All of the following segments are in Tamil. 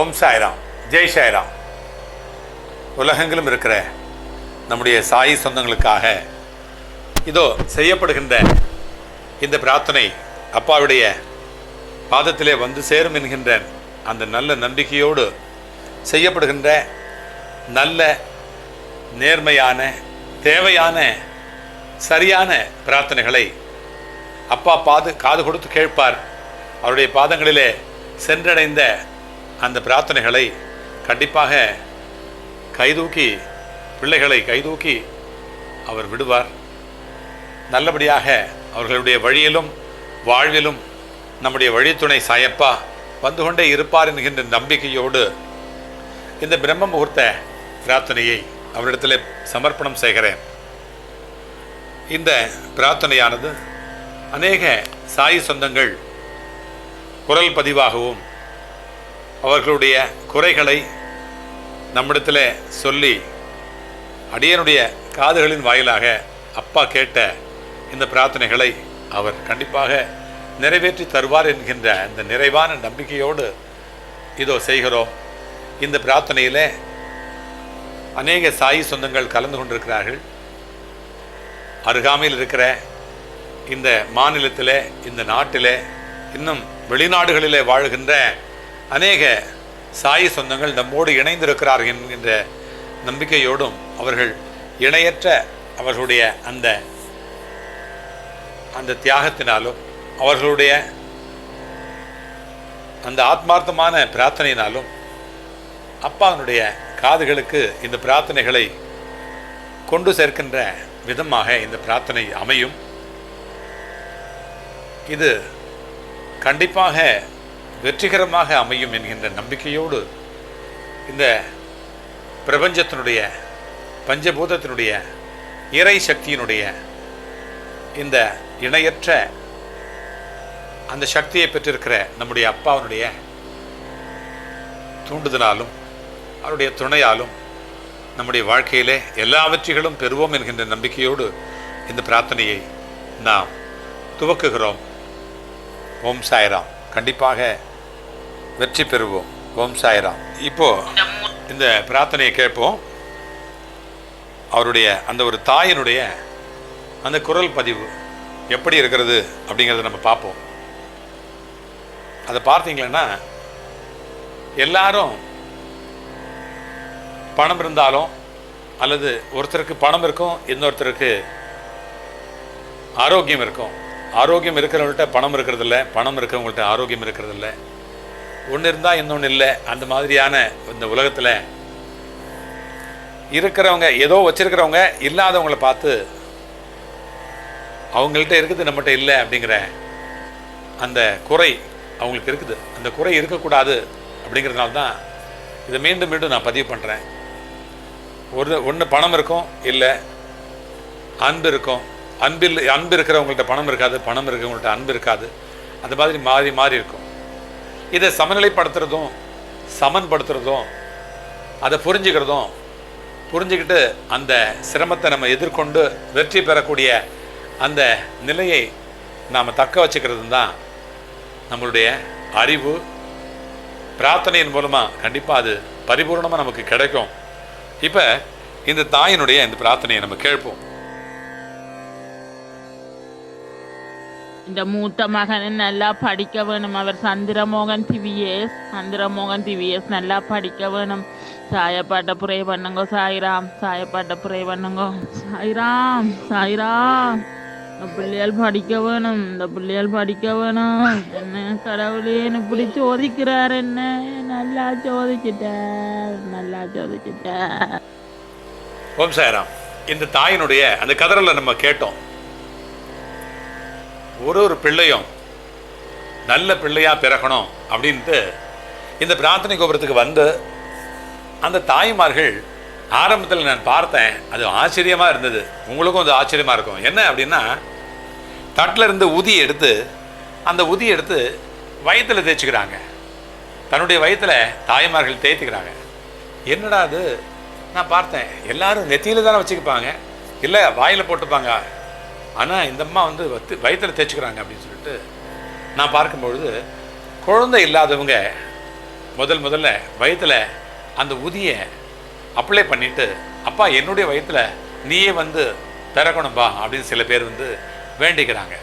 ஓம் சாய்ராம். ஜெய் சாய்ராம். உலகங்களும் இருக்கிற நம்முடைய சாயி சொந்தங்களுக்காக இதோ செய்யப்படுகின்ற இந்த பிரார்த்தனை அப்பாவுடைய பாதத்திலே வந்து சேரும் என்கின்ற அந்த நல்ல நம்பிக்கையோடு செய்யப்படுகின்ற நல்ல நேர்மையான தேவையான சரியான பிரார்த்தனைகளை அப்பா பாது காது கொடுத்து கேட்பார். அவருடைய பாதங்களிலே சென்றடைந்த அந்த பிரார்த்தனைகளை கண்டிப்பாக கைதூக்கி பிள்ளைகளை கைதூக்கி அவர் விடுவார். நல்லபடியாக அவர்களுடைய வழியிலும் வாழ்விலும் நம்முடைய வழித்துணை சாயப்பா வந்து கொண்டே இருப்பார் என்கின்ற நம்பிக்கையோடு இந்த பிரம்ம முகூர்த்த பிரார்த்தனையை அவரிடத்தில் சமர்ப்பணம் செய்கிறேன். இந்த பிரார்த்தனையானது அநேக சாய் சொந்தங்கள் குரல் பதிவாகவும் அவர்களுடைய குறைகளை நம்மிடத்தில் சொல்லி அடியனுடைய காதுகளின் வாயிலாக அப்பா கேட்ட இந்த பிரார்த்தனைகளை அவர் கண்டிப்பாக நிறைவேற்றி தருவார் என்கின்ற இந்த நிறைவான நம்பிக்கையோடு இதோ செய்கிறோம். இந்த பிரார்த்தனையிலே அநேக சாயி சொந்தங்கள் கலந்து கொண்டிருக்கிறார்கள். அருகாமையில் இருக்கிற இந்த மாநிலத்தில் இந்த நாட்டிலே இன்னும் வெளிநாடுகளிலே வாழுகின்ற அநேக சாயி சொந்தங்கள் நம்மோடு இணைந்திருக்கிறார்கள் என்கின்ற நம்பிக்கையோடும் அவர்கள் இணையற்ற அவர்களுடைய அந்த அந்த தியாகத்தினாலும் அவர்களுடைய அந்த ஆத்மார்த்தமான பிரார்த்தனையினாலும் அப்பாவினுடைய காதுகளுக்கு இந்த பிரார்த்தனைகளை கொண்டு சேர்க்கின்ற விதமாக இந்த பிரார்த்தனை அமையும். இது கண்டிப்பாக வெற்றிகரமாக அமையும் என்கின்ற நம்பிக்கையோடு இந்த பிரபஞ்சத்தினுடைய பஞ்சபூதத்தினுடைய இறை சக்தியினுடைய இந்த இணையற்ற அந்த சக்தியை பெற்றிருக்கிற நம்முடைய அப்பாவினுடைய தூண்டுதலாலும் அவருடைய துணையாலும் நம்முடைய வாழ்க்கையிலே எல்லா வெற்றிகளும் பெறுவோம் என்கின்ற நம்பிக்கையோடு இந்த பிரார்த்தனையை நாம் துவக்குகிறோம். ஓம் சாய்ராம். கண்டிப்பாக வெற்றி பெறுவோம். ஓம் சாய்ராம். இப்போ இந்த பிரார்த்தனையை கேட்போம். அவருடைய அந்த ஒரு தாயினுடைய அந்த குரல் பதிவு எப்படி இருக்கிறது அப்படிங்கிறத நம்ம பார்ப்போம். அதை பார்த்தீங்களன்னா எல்லாரும் பணம் இருந்தாலும் அல்லது ஒருத்தருக்கு பணம் இருக்கும் இன்னொருத்தருக்கு ஆரோக்கியம் இருக்கும். ஆரோக்கியம் இருக்கிறவங்கள்ட்ட பணம் இருக்கிறதில்ல பணம் இருக்கிறவங்கள்ட்ட ஆரோக்கியம் இருக்கிறதில்ல. ஒன்று இருந்தால் இன்னொன்று இல்லை. அந்த மாதிரியான இந்த உலகத்தில் இருக்கிறவங்க ஏதோ வச்சிருக்கிறவங்க இல்லாதவங்கள பார்த்து அவங்கள்ட்ட இருக்குது நம்மகிட்ட இல்லை அப்படிங்கிற அந்த குறை அவங்களுக்கு இருக்குது. அந்த குறை இருக்கக்கூடாது அப்படிங்கிறதுனால தான் இதை மீண்டும் மீண்டும் நான் பதிவு பண்ணுறேன் ஒரு ஒன்று பணம் இருக்கும் இல்லை அன்பு இருக்கும். அன்பில் அன்பு இருக்கிறவங்கள்ட்ட பணம் இருக்காது பணம் இருக்கிறவங்கள்ட்ட அன்பு இருக்காது. அந்த மாதிரி மாறி மாறி இருக்கும். இதை சமநிலைப்படுத்துறதும் சமன்படுத்துறதும் அதை புரிஞ்சுக்கிறதும் புரிஞ்சுக்கிட்டு அந்த சிரமத்தை நம்ம எதிர்கொண்டு வெற்றி பெறக்கூடிய அந்த நிலையை நாம் தக்க வச்சுக்கிறது தான் நம்மளுடைய அறிவு. பிரார்த்தனையின் மூலமாக கண்டிப்பாக அது பரிபூர்ணமாக நமக்கு கிடைக்கும். இப்போ இந்த தாயினுடைய இந்த பிரார்த்தனையை நம்ம கேட்போம். இந்த மூத்த மகன் நல்லா படிக்க வேணும். அவர் சந்திரமோகன் திவிஎஸ் சந்திரமோகன் திவிஎஸ் நல்லா படிக்க வேணும். சாயப்பாட்ட புரே பண்ணுங்க சாய்ராம். சாயப்பாட்ட புரே பண்ணுங்க. சாய்ராம் சாய்ராம். இந்த பிள்ளையால் படிக்க வேணும். இந்த பிள்ளையால் படிக்க வேணும். என்ன கடவுளேன்னு இப்படி சோதிக்கிறார் என்ன? நல்லா சோதிச்சிட்டார். நல்லா சோதிச்சிட்டார். ஓம் சாய்ராம். இந்த தாயினுடைய அந்த கதறலை நம்ம கேட்டோம். ஒரு ஒரு பிள்ளையும் நல்ல பிள்ளையாக பிறக்கணும் அப்படின்ட்டு இந்த பிரார்த்தனை கோபுரத்துக்கு வந்து அந்த தாய்மார்கள் ஆரம்பத்தில் நான் பார்த்தேன். அது ஆச்சரியமாக இருந்தது. உங்களுக்கும் அது ஆச்சரியமாக இருக்கும். என்ன அப்படின்னா தட்டில் இருந்து உதி எடுத்து அந்த உதி எடுத்து வயத்தில் தேய்ச்சிக்கிறாங்க. தன்னுடைய வயத்தில் தாய்மார்கள் தேய்த்துக்கிறாங்க. என்னடா அது? நான் பார்த்தேன். எல்லாரும் நெத்தியில் தானே வச்சுக்கிப்பாங்க. இல்லை வாயில் போட்டுப்பாங்க. ஆனால் இந்த அம்மா வந்து வத்து வயிற்றில் தேய்ச்சிக்கிறாங்க அப்படின்னு சொல்லிட்டு நான் பார்க்கும்பொழுது குழந்தை இல்லாதவங்க முதல் முதல்ல வயிற்றில் அந்த உதியை அப்ளை பண்ணிவிட்டு அப்பா என்னுடைய வயிற்றில் நீயே வந்து பிறக்கணும்பா அப்படின்னு சில பேர் வந்து வேண்டிக்கிறாங்க.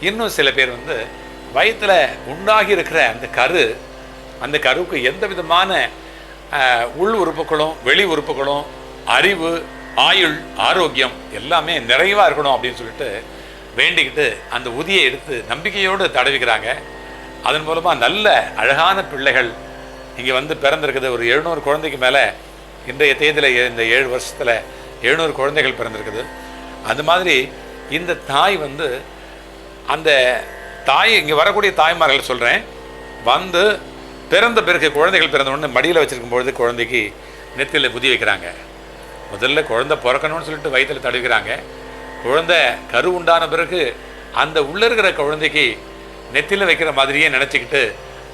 இன்னும் சில பேர் வந்து வயிற்றில் உண்டாகி இருக்கிற அந்த கரு அந்த கருவுக்கு எந்த விதமான உள் உறுப்புகளும் வெளி உறுப்புகளும் அறிவு ஆயுள் ஆரோக்கியம் எல்லாமே நிறைவாக இருக்கணும் அப்படின்னு சொல்லிட்டு வேண்டிக்கிட்டு அந்த உதியை எடுத்து நம்பிக்கையோடு தடவிக்கிறாங்க. அதன் மூலமாக நல்ல அழகான பிள்ளைகள் இங்கே வந்து பிறந்திருக்குது. ஒரு எழுநூறு குழந்தைக்கு மேலே இன்றைய தேதியில் இந்த ஏழு வருஷத்தில் எழுநூறு குழந்தைகள் பிறந்திருக்குது. அந்த மாதிரி இந்த தாய் வந்து அந்த தாய் இங்கே வரக்கூடிய தாய்மார்கள் சொல்கிறேன் வந்து பிறந்த பிறகு குழந்தைகள் பிறந்த உடனே மடியில் வச்சுருக்கும் பொழுது குழந்தைக்கு நெத்தியில் புதி வைக்கிறாங்க. முதல்ல குழந்தை பிறக்கணும்னு சொல்லிட்டு வயிற்றில் தடுக்கிறாங்க. குழந்தை கரு உண்டான பிறகு அந்த உள்ளே இருக்கிற குழந்தைக்கு நெத்தியில் வைக்கிற மாதிரியே நினச்சிக்கிட்டு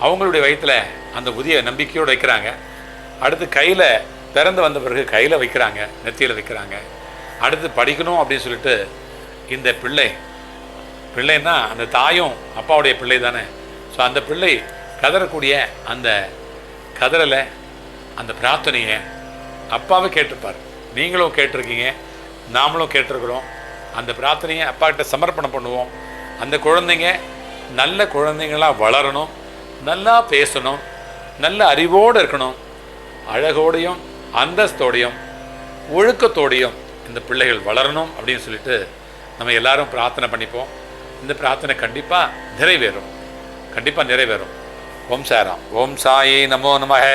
அவங்களுடைய வயிற்றில் அந்த புதிய நம்பிக்கையோடு வைக்கிறாங்க. அடுத்து கையில் பிறந்து வந்த பிறகு கையில் வைக்கிறாங்க நெத்தியில் வைக்கிறாங்க. அடுத்து படிக்கணும் அப்படின்னு சொல்லிட்டு இந்த பிள்ளை பிள்ளைன்னா அந்த தாயும் அப்பாவுடைய பிள்ளை தானே. ஸோ அந்த பிள்ளை கதறக்கூடிய அந்த கதறலை அந்த பிரார்த்தனையை அப்பாவே கேட்டிருப்பார். நீங்களும் கேட்டிருக்கீங்க நாமளும் கேட்டிருக்கிறோம். அந்த பிரார்த்தனையை அப்பாக்கிட்ட சமர்ப்பணம் பண்ணுவோம். அந்த குழந்தைங்க நல்ல குழந்தைங்களா வளரணும் நல்லா பேசணும் நல்ல அறிவோடு இருக்கணும். அழகோடையும் அந்தஸ்தோடையும் ஒழுக்கத்தோடையும் இந்த பிள்ளைகள் வளரணும் அப்படின்னு சொல்லிட்டு நம்ம எல்லாரும் பிரார்த்தனை பண்ணிப்போம். இந்த பிரார்த்தனை கண்டிப்பாக நிறைவேறும். கண்டிப்பாக நிறைவேறும். ஓம் சாராம் ஓம் சாயி நமோ நமக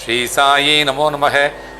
ஸ்ரீ சாயி நமோ நமக